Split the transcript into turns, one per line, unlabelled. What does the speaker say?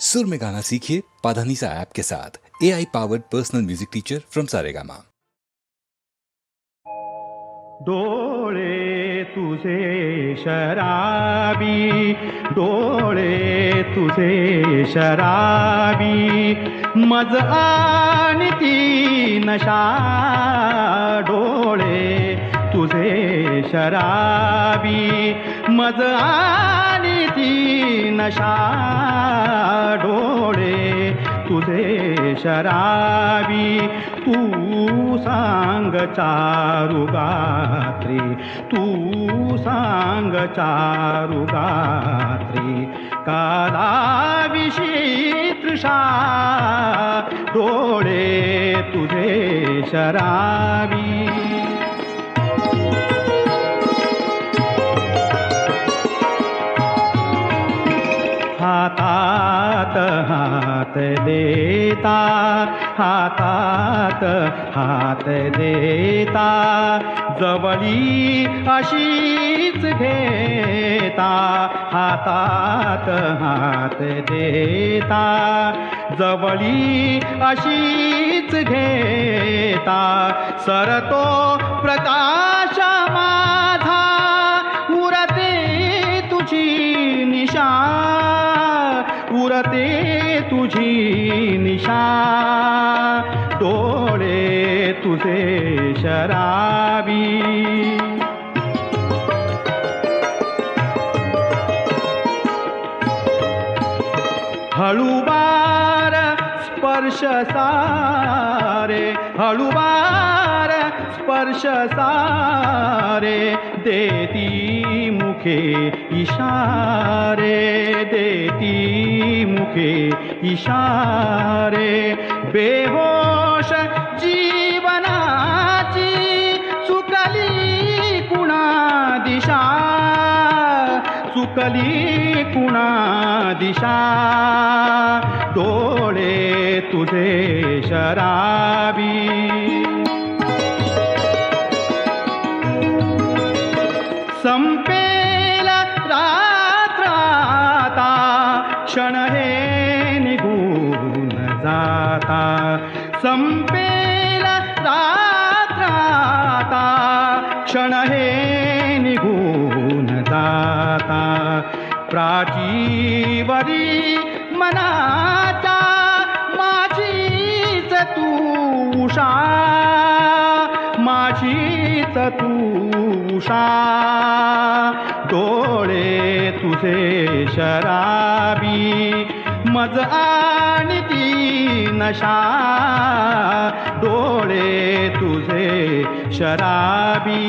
सुर में गाना सीखिए पाधानीसा ऐप के साथ। A I powered personal music teacher from Saregama
डोळे तुझे शराबी डोळे तुझे शराबी, मज आणि ती नशा डोळे तुझे शराबी, मज आणि ती नशा। शराबी तू सांग चारु गात्री तू सांग चारु गात्री। कालाविषयी तृषा डोळे तुझे शराबी हात देता हातात हात देता. जवळी अशीच घेता हातात हात देता. जवळी अशीच घेता सरतो प्रकाश उरते तुझी निशा. डोळे तुझे शराबी. हळूबार स्पर्श सारे हळूबार स्पर्श सारे देती मुखे इशारे देती मुखे इशारे बेहोश जीवनाची सुकली कुणा दिशा चुकली कुणा दिशा डोळे तुझे शराबी क्षण हे निघून जाता. संपेल रात्राता क्षण हे निघून जाता. प्राचीवरी मनाचा माझीच तू उषा. माझीच तू उषा. से शराबी मज आणि ती नशा डोळे तुझे शराबी.